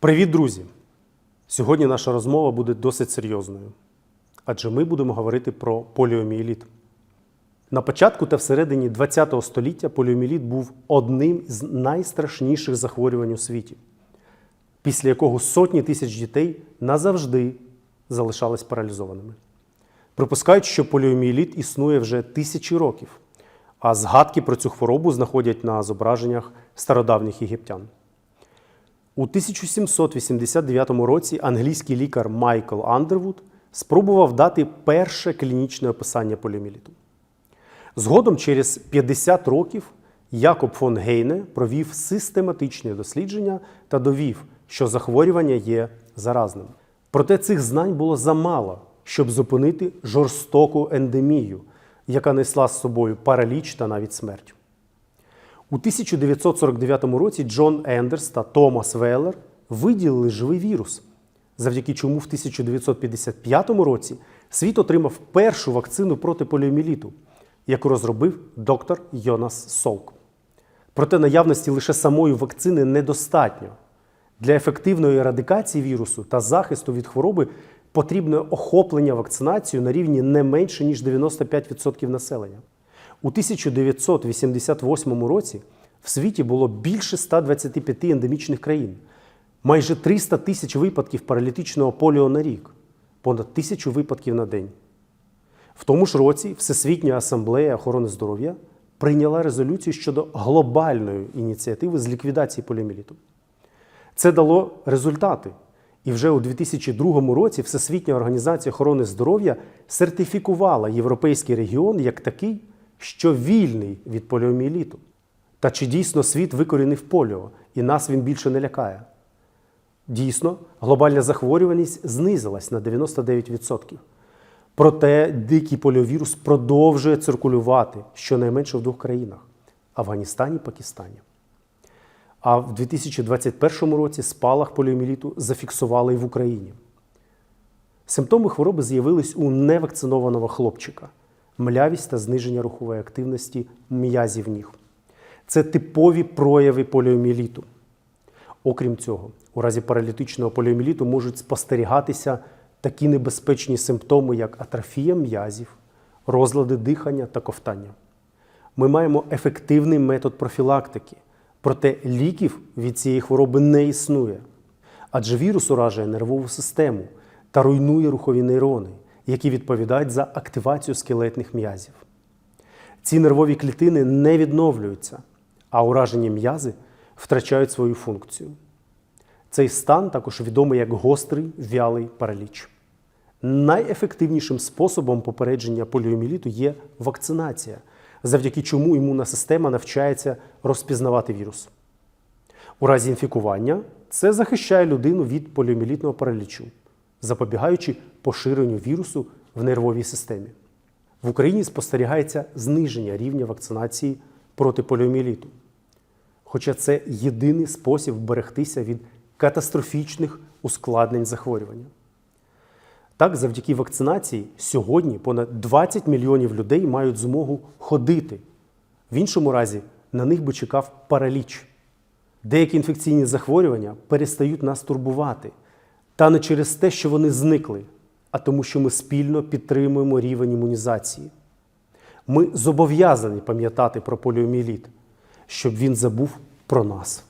Привіт, друзі! Сьогодні наша розмова буде досить серйозною, адже ми будемо говорити про поліомієліт. На початку та всередині ХХ століття поліомієліт був одним з найстрашніших захворювань у світі, після якого сотні тисяч дітей назавжди залишались паралізованими. Припускають, що поліомієліт існує вже тисячі років, а згадки про цю хворобу знаходять на зображеннях стародавніх єгиптян. У 1789 році англійський лікар Майкл Андервуд спробував дати перше клінічне описання поліоміеліту. Згодом, через 50 років, Якоб фон Гейне провів систематичне дослідження та довів, що захворювання є заразним. Проте цих знань було замало, щоб зупинити жорстоку ендемію, яка несла з собою параліч та навіть смерть. У 1949 році Джон Ендерс та Томас Веллер виділили живий вірус, завдяки чому в 1955 році світ отримав першу вакцину проти поліоміеліту, яку розробив доктор Йонас Солк. Проте наявності лише самої вакцини недостатньо. Для ефективної ерадикації вірусу та захисту від хвороби потрібне охоплення вакцинацією на рівні не менше ніж 95% населення. У 1988 році в світі було більше 125 ендемічних країн, майже 300 тисяч випадків паралітичного поліо на рік, понад тисячу випадків на день. В тому ж році Всесвітня асамблея охорони здоров'я прийняла резолюцію щодо глобальної ініціативи з ліквідації поліоміеліту. Це дало результати. І вже у 2002 році Всесвітня організація охорони здоров'я сертифікувала європейський регіон як такий, що вільний від поліоміеліту. Та чи дійсно світ викорінив поліо і нас він більше не лякає? Дійсно, глобальна захворюваність знизилась на 99%. Проте дикий поліовірус продовжує циркулювати щонайменше в двох країнах Афганістані і Пакистані. А в 2021 році спалах поліоміеліту зафіксували і в Україні. Симптоми хвороби з'явились у невакцинованого хлопчика млявість та зниження рухової активності м'язів ніг. Це типові прояви поліоміеліту. Окрім цього, у разі паралітичного поліоміеліту можуть спостерігатися такі небезпечні симптоми, як атрофія м'язів, розлади дихання та ковтання. Ми маємо ефективний метод профілактики, проте ліків від цієї хвороби не існує. Адже вірус уражує нервову систему та руйнує рухові нейрони, які відповідають за активацію скелетних м'язів. Ці нервові клітини не відновлюються, а уражені м'язи втрачають свою функцію. Цей стан також відомий як гострий вялий параліч. Найефективнішим способом попередження поліоміеліту є вакцинація, завдяки чому імунна система навчається розпізнавати вірус. У разі інфікування це захищає людину від поліоміелітного паралічу, запобігаючи поширенню вірусу в нервовій системі. В Україні спостерігається зниження рівня вакцинації проти поліоміеліту. Хоча це єдиний спосіб вберегтися від катастрофічних ускладнень захворювання. Так, завдяки вакцинації сьогодні понад 20 мільйонів людей мають змогу ходити. В іншому разі на них би чекав параліч. Деякі інфекційні захворювання перестають нас турбувати. Та не через те, що вони зникли, а тому, що ми спільно підтримуємо рівень імунізації. Ми зобов'язані пам'ятати про поліоміеліт, щоб він забув про нас.